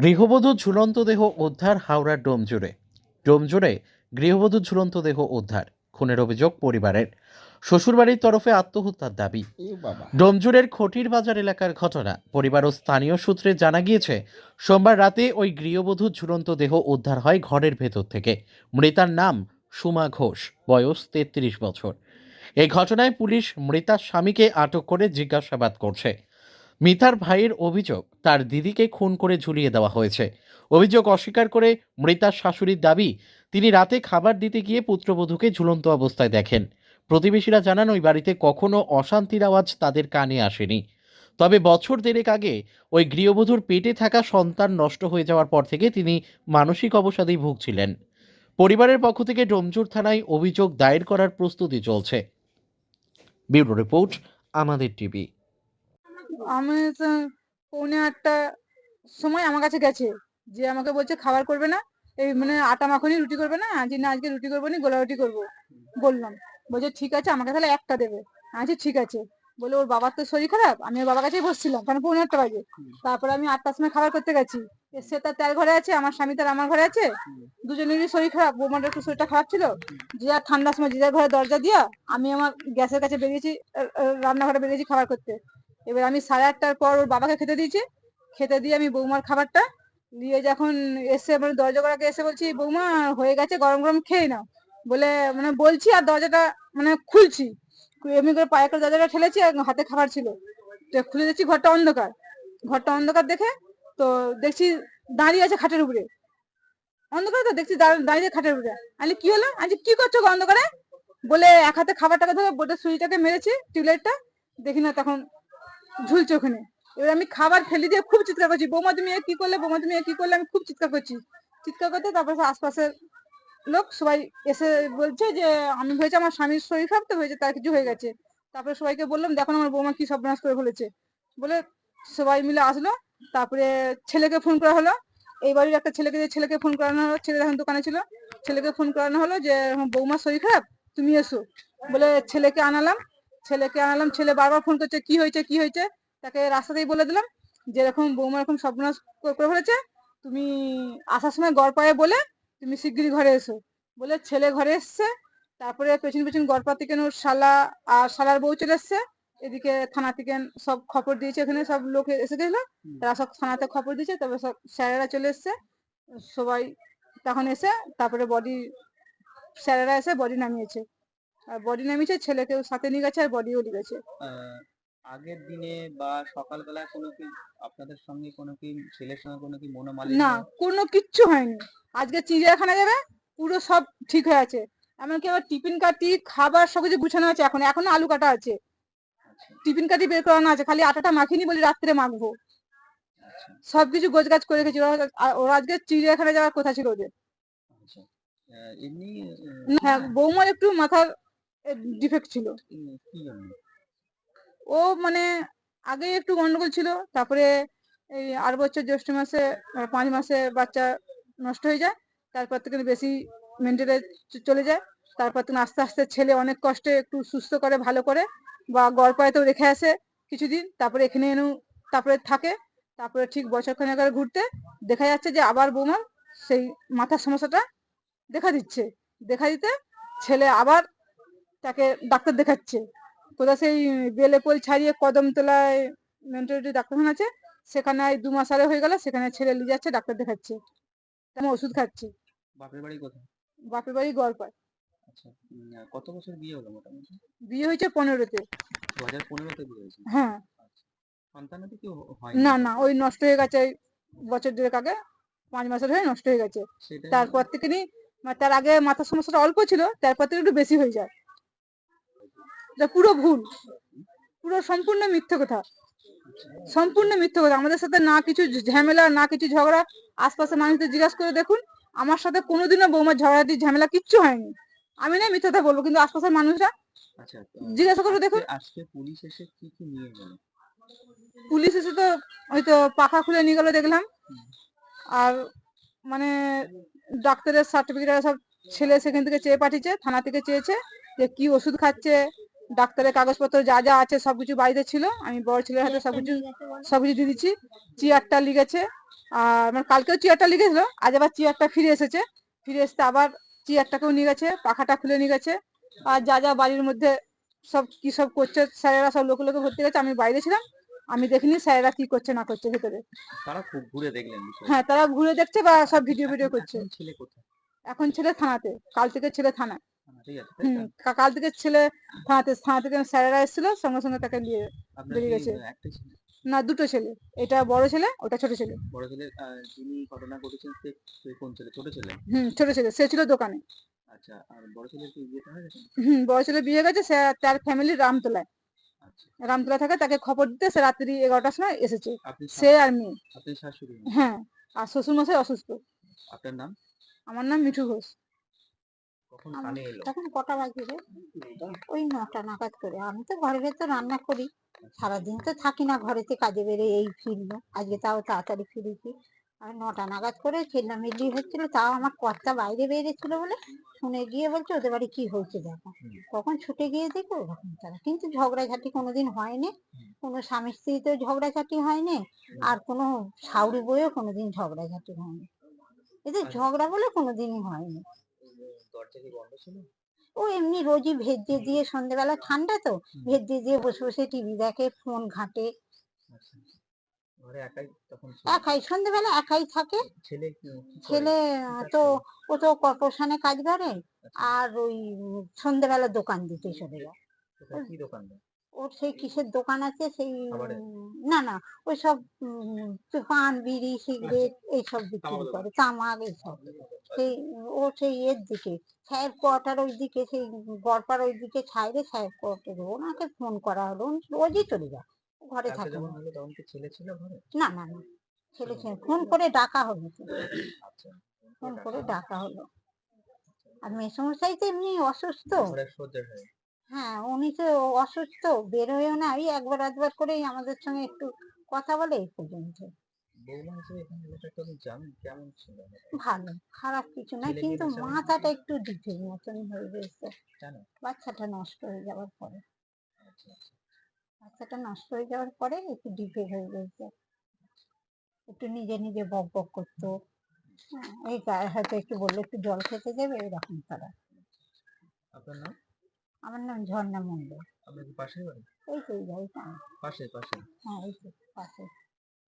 গৃহবধূর ঝুলন্ত দেহ উদ্ধার হাওড়ার ডোমজুড়ে। ডোমজুড়ে গৃহবধূর ঝুলন্ত দেহ উদ্ধার খুনের অভিযোগ পরিবারের। শ্বশুরবাড়ির তরফে আত্মহত্যার দাবি। ডোমজুড়ের খটির বাজার এলাকার ঘটনা। পরিবার ও স্থানীয় সূত্রে জানা গিয়েছে সোমবার রাতে ওই গৃহবধূর ঝুলন্ত দেহ উদ্ধার হয় ঘরের ভেতর থেকে। মৃতার নাম সুমা ঘোষ বয়স তেত্রিশ বছর। এই ঘটনায় পুলিশ মৃতার স্বামীকে আটক করে জিজ্ঞাসাবাদ করছে। মিতার ভাইয়ের অভিযোগ তার দিদিকে খুন করে ঝুলিয়ে দেওয়া হয়েছে। অভিযোগ অস্বীকার করে মৃতার শাশুড়ির দাবি, তিনি রাতে খাবার দিতে গিয়ে পুত্রবধূকে ঝুলন্ত অবস্থায় দেখেন। প্রতিবেশীরা জানান ওই বাড়িতে কখনো অশান্তির আওয়াজ তাদের কানে আসেনি। তবে বছর দেড়েক আগে ওই গৃহবধূর পেটে থাকা সন্তান নষ্ট হয়ে যাওয়ার পর থেকে তিনি মানসিক অবসাদেই ভুগছিলেন। পরিবারের পক্ষ থেকে ডোমজুর থানায় অভিযোগ দায়ের করার প্রস্তুতি চলছে। ব্যুরো রিপোর্ট, আমাদের টিভি। আমি তো পৌনে আটটা সময় আমার কাছে গেছে, যে আমাকে বলছে খাবার করবে না, এই মানে আটা মাখনি রুটি করবে না আজ না আজকে রুটি করব না, গোলা রুটি করব। বললাম, বলছে ঠিক আছে, আমাকে তাহলে একটা দেবে। আচ্ছা ঠিক আছে। বলে ওর বাবার তো শরীর খারাপ, আমি ওর বাবার কাছেই বসছিলাম, কারণ পৌনে আটটা বাজে। তারপরে আমি আটটার সময় খাবার করতে গেছি। সে তার তার ঘরে আছে, আমার স্বামী তার আমার ঘরে আছে, দুজনেরই শরীর খারাপ বৌমার একটু শরীরটা খারাপ ছিল। যে আর ঠান্ডার সময়, যে যার ঘরে দরজা দিয়া, আমি আমার গ্যাসের কাছে বেরিয়েছি রান্নাঘরে বেরিয়েছি খাবার করতে। এবার আমি সাড়ে আটটার পর ওর বাবাকে খেতে দিয়েছি। খেতে দিয়ে আমি বৌমার খাবারটা দিয়ে যখন এসে মানে দরজা করাকে এসে বলছি, বৌমা, হয়ে গেছে, গরম গরম খেয়ে নাও। বলে মানে বলছি আর দরজাটা মানে খুলছি। এমনি করে পায়ে করে দরজাটা ঠেলেছি আর হাতে খাবার ছিল। তো খুলে দেখছি ঘরটা অন্ধকার। ঘরটা অন্ধকার দেখে তো দেখছি দাঁড়িয়ে আছে খাটের উপরে। অন্ধকার তো, দেখছি দাঁড়- দাঁড়িয়ে খাটের উপরে। আমি কি হলো? আজ কি করছ অন্ধকারে? বলে এক হাতে খাবারটাকে ধরে বোটের সুইচটাকে মেরেছি, টিউবলাইটটা। দেখি না তখন ঝুলছে ওখানে এবার আমি খাবার ফেলে দিয়ে খুব চিৎকার করছি, বৌমা, তুমি কি করলে? বৌমা, তুমি কি করলে? আমি খুব চিৎকার করছি। চিৎকার করতে তারপর আশপাশের লোক সবাই এসে বলছে যে, আমি হয়েছে আমার স্বামীর শরীর খারাপ তো হয়েছে তার কিছু হয়ে গেছে। তারপরে সবাইকে বললাম, দেখো আমার বৌমা কি সর্বনাশ করে ফেলেছে। বলে সবাই মিলে আসলো। তারপরে ছেলেকে ফোন করা হলো। এই বাড়ির একটা ছেলেকে যে ছেলেকে ফোন করানো হলো, ছেলে যখন দোকানে ছিল। ছেলেকে ফোন করানো হলো যে বৌমার শরীর খারাপ তুমি এসো। বলে ছেলেকে আনালাম। ছেলেকে আনালাম ছেলে বারবার ফোন করছে কি হয়েছে কি হয়েছে? তাকে রাস্তাতেই বলে দিলাম যে এরকম বৌমা এরকম সর্বনাশ করে ফেলেছে তুমি আসার সময় গড় পায়ে বলে তুমি শিগগিরই ঘরে এসো। বলে ছেলে ঘরে এসছে তারপরে পেছন পেছন গড়পা থেকে ওর শালা আর শালার বউ চলে এসছে এদিকে থানা থেকে সব খবর দিয়েছে এখানে সব লোক এসে গেছিল তারা সব থানাতে খবর দিয়েছে তারপরে সব স্যারেরা চলে এসছে সবাই তখন এসে তারপরে বডি স্যারেরা এসে বডি নামিয়েছে। আর বডি নামিয়েছে ছেলেকেও সাথে নিয়ে গেছে আর বডিও নিয়ে গেছে। আগের দিনে বা সকালবেলা কোনো কি আপনাদের সঙ্গে কোনো কি ছেলের সঙ্গে কোনো কি মনোমালিন্য? না কোনো কিচ্ছু হয়নি। আজকে চিড়িয়াখানা যাবে পুরো সব ঠিক হয়ে আছে। এমনকি আবার টিফিন কাটি খাবার সবকিছু গুছানো আছে এখন এখনও আলু কাটা আছে। আচ্ছা, টিফিন কাটি বের করানো আছে খালি আটাটা মাখিনি বলি রাত্রে মাখবো। আচ্ছা, সবকিছু গোছগাছ করে রেখেছি। ওরা আজকে চিড়িয়াখানা যাওয়ার কথা ছিল ওদের। এমনি হ্যাঁ বৌমার একটু মাথার ডিফেক্ট ছিল। ও মানে আগে একটু গন্ডগোল ছিল, তারপরে এই আট বছর জ্যৈষ্ঠ মাসে পাঁচ মাসে বাচ্চা নষ্ট হয়ে যায়, তারপর থেকে বেশি মেন্টালে চলে যায়, তারপর থেকে আস্তে আস্তে ছেলে অনেক কষ্টে একটু সুস্থ করে, ভালো করে, বা গড়পায়েতেও রেখে আসে কিছুদিন, তারপরে এখানে এনেও তারপরে থাকে, তারপরে ঠিক বছর খানেক আগে ঘুরতে, দেখা যাচ্ছে যে আবার বৌমা সেই মাথার সমস্যাটা দেখা দিচ্ছে। দেখা দিতে ছেলে আবার তাকে ডাক্তার দেখাচ্ছে। কোথাও সেই বেলেপোল ছাড়িয়ে কদমতলায় মেন্টালিটি ডাক্তারখানা আছে সেখানে দু মাস আগে হয়ে গেল সেখানে ছেলে নিয়ে যাচ্ছে ডাক্তার দেখাচ্ছে। তেমন ওষুধ খাচ্ছে। বাপের বাড়ি কোথায়? বাপের বাড়ি গড় পায় আচ্ছা কত বছর বিয়ে হলো মোটামুটি? বিয়ে হয়েছে পনেরোতে। দু হাজার পনেরোতে বিয়ে হয়েছে? হ্যাঁ। সন্তানাদি কি হয় না না ওই নষ্ট হয়ে গেছে বছর দেড়েক আগে পাঁচ মাসের হয়ে নষ্ট হয়ে গেছে। তারপর থেকে নি তার আগে মাথার সমস্যাটা অল্প ছিল তারপর থেকে একটু বেশি হয়ে যায়। এটা পুরো ভুল। পুরো সম্পূর্ণ মিথ্যে কথা। সম্পূর্ণ মিথ্যে কথা। আমাদের সাথে না কিছু ঝামেলা না কিছু ঝগড়া আশপাশের মানুষদের জিজ্ঞাসা করে দেখুন। আমার সাথে কোনোদিনও বৌমার ঝগড়াটি ঝামেলা কিচ্ছু হয়নি। আমি না মিথ্যে কথা বলব কিন্তু আশপাশের মানুষরা আচ্ছা জিজ্ঞাসা করে দেখুন। আজকে- পুলিশ এসে কি কি নিয়ে গেল? পুলিশ এসে তো হয়তো পাখা খুলে নিয়ে গেলো দেখলাম। আর মানে ডাক্তারের সার্টিফিকেট সব ছেলে সেখান থেকে চেয়ে পাঠিয়েছে থানা থেকে চেয়েছে যে কি ওষুধ খাচ্ছে ডাক্তারের কাগজপত্র যা যা আছে সবকিছু বাড়িতে ছিল। আমি বড় ছেলের হাতে সবকিছু সবকিছু দিয়ে দিচ্ছি। চেয়ারটা লিখেছে। আর আমার কালকেও চেয়ারটা লিখেছিল আজ আবার চেয়ারটা ফিরে এসেছে। ফিরে এসে আবার চেয়ারটাকেও নিয়ে গেছে পাখাটা খুলে নিয়ে গেছে। আর যা যা বাড়ির মধ্যে সব কি সব করছে স্যারেরা সব লোকে লোকে ভর্তি গেছে আমি বাইরে ছিলাম। আমি দেখিনি স্যারেরা কি করছে না করছে ভেতরে। তারা খুব ঘুরে দেখলেন হ্যাঁ তারা ঘুরে দেখছে বা সব ভিডিও ভিডিও করছে। ছেলে কোথায়? এখন ছেলে থানাতে কাল থেকে ছেলে থানায়। কাল থেকে ছেলে থানাতে থানা থেকে স্যারেরা এসেছিল সঙ্গে সঙ্গে তাকে নিয়ে বেরিয়ে গেছে। ছেলে? না দুটো ছেলে এটা বড় ছেলে ওটা ছোট ছেলে। বড় ছেলে যিনি ঘটনা ঘটেছেন সে কোন ছেলে? ছোট ছেলে? হুম ছোট ছেলে সে ছিল দোকানে। আচ্ছা আর বড় ছেলের কি বিয়েটা হয়ে গেছে? হুম বড় ছেলে বিয়ে গেছে সে তার ফ্যামিলি রামতলায়। আচ্ছা। রামতলা থাকে তাকে খবর দিতে সে রাত্রি এগারোটার সময় এসেছে সে আর মেয়ে। আপনি শাশুড়ি? হ্যাঁ আর শ্বশুর মশাই অসুস্থ। আপনার নাম? আমার নাম মিঠু ঘোষ কখন আমার- কানে এলো তখন কটা বাজে রে? ওই নটা নাগাদ করে। আমি তো ঘরে ভেতর রান্না করি। সারাদিন তো থাকি না ঘরেতে কাজে বেড়ে এই ফিরলো আজকে তাও তাড়াতাড়ি ফিরেছি। আর নটা নাগাদ করে হচ্ছিল তাও আমার কর্তা বাইরে বেরিয়েছিল বলে শুনে গিয়ে বলছে ওদের বাড়ি কি হয়েছে দেখো। তখন ছুটে গিয়ে দেখো ওরকম তারা কিন্তু ঝগড়াঝাটি কোনোদিন হয়নি। কোনো স্বামী স্ত্রী স্ত্রীতেও ঝগড়াঝাটি হয়নি। আর কোনো সাউরি বইও কোনোদিন ঝগড়াঝাটি হয়নি। এদের আচ্ছা। ঝগড়া বলে কোনোদিনই হয়নি। কি বন্ধ ছিল? ও এমনি রোজই ভেজে দিয়ে সন্ধ্যেবেলা ঠান্ডা তো ভেজে দিয়ে বসে বসে টিভি দেখে ফোন ঘাঁটে। আচ্ছা ঘরে একাই সন্ধ্যেবেলা একাই থাকে। ছেলে তো ও তো কর্পোরেশনে কাজ করে আচ্ছা, আর ওই সন্ধ্যেবেলা দোকান দিতে চলে যায় কি দোকান? দেয়? ওর সেই কিসের দোকান আছে সেই না না ওই সব পান বিড়ি সিগারেট এইসব বিক্রি করে তামাক এইসব। সেই ও সেই এর দিকে সাহেব কোয়ার্টার ওই দিকে সেই গড়পার ওই দিকে ছাইরে সাহেব কোয়ার্টার। ওনাকে ফোন করা হলো রোজই চলে যায় ঘরে থাকে না না না ছেলে ছেলে। ফোন করে ডাকা হলো। আচ্ছা ফোন করে ডাকা হলো। আর মেসমশাই তো এমনি অসুস্থ। হয় উনি তো অসুস্থ বেরোয়ও না ওই একবার একবার করেই আমাদের সঙ্গে একটু কথা বলে এই পর্যন্ত। ভালো খারাপ কিছু না কিন্তু মাথাটা একটু ডিফের মতন হয়ে গেছে। বাচ্চাটা নষ্ট হয়ে যাওয়ার পরে। আচ্ছা আচ্ছা। বাচ্চাটা নষ্ট হয়ে যাওয়ার পরে একটু ডিফের হয়ে গেছে। একটু নিজে নিজে বক বক করতো। হ্যাঁ, এই গায়ে হয়তো একটু বললে একটু জল খেতে দেবে এরকম তারা। আপনার নাম? আমার নাম ঝর্ণা মন্ডল আপনার কি পাশে বাড়ি? এই তো এই বাড়িটা পাশে পাশে। হ্যাঁ এই তো পাশে।